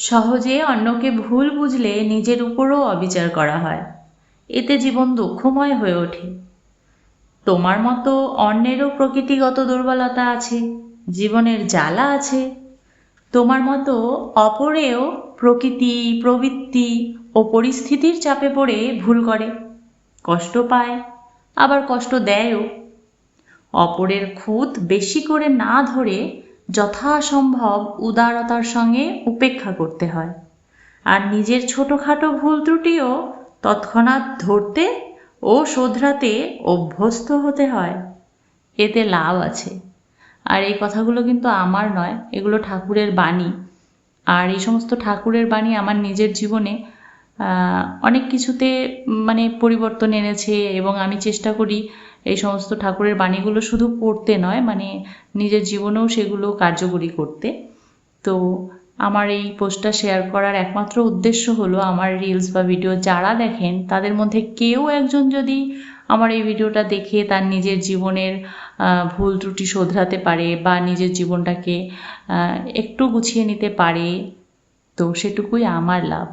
সহজে অন্যকে ভুল বুঝলে নিজের উপরও অবিচার করা হয়। এতে জীবন দুঃখময় হয়ে ওঠে। তোমার মতো অন্যেরও প্রকৃতিগত দুর্বলতা আছে, জীবনের জ্বালা আছে। তোমার মতো অপরেও প্রকৃতি, প্রবৃত্তি ও পরিস্থিতির চাপে পড়ে ভুল করে, কষ্ট পায়, আবার কষ্ট দেয়ও। অপরের খুঁত বেশি করে না ধরে যথাসম্ভব উদারতার সঙ্গে উপেক্ষা করতে হয়। আর নিজের ছোটোখাটো ভুল ত্রুটিও তৎক্ষণাৎ ধরতে ও শোধরাতে অভ্যস্ত হতে হয়। এতে লাভ আছে। আর এই কথাগুলো কিন্তু আমার নয়, এগুলো ঠাকুরের বাণী। আর এই সমস্ত ঠাকুরের বাণী আমার নিজের জীবনে অনেক কিছুতে মানে পরিবর্তন এনেছে এবং আমি চেষ্টা করি এই সমস্ত ঠাকুরের বাণীগুলো শুধু পড়তে নয় মানে নিজের জীবনেও সেগুলো কার্যকরী করতে। তো আমার এই পোস্টটা শেয়ার করার একমাত্র উদ্দেশ্য হলো আমার রিলস বা ভিডিও যারা দেখেন, তাদের মধ্যে কেউ একজন যদি আমার এই ভিডিওটা দেখে তার নিজের জীবনের ভুল ত্রুটি শোধরাতে পারে বা নিজের জীবনটাকে একটু গুছিয়ে নিতে পারে, তো সেটুকুই আমার লাভ।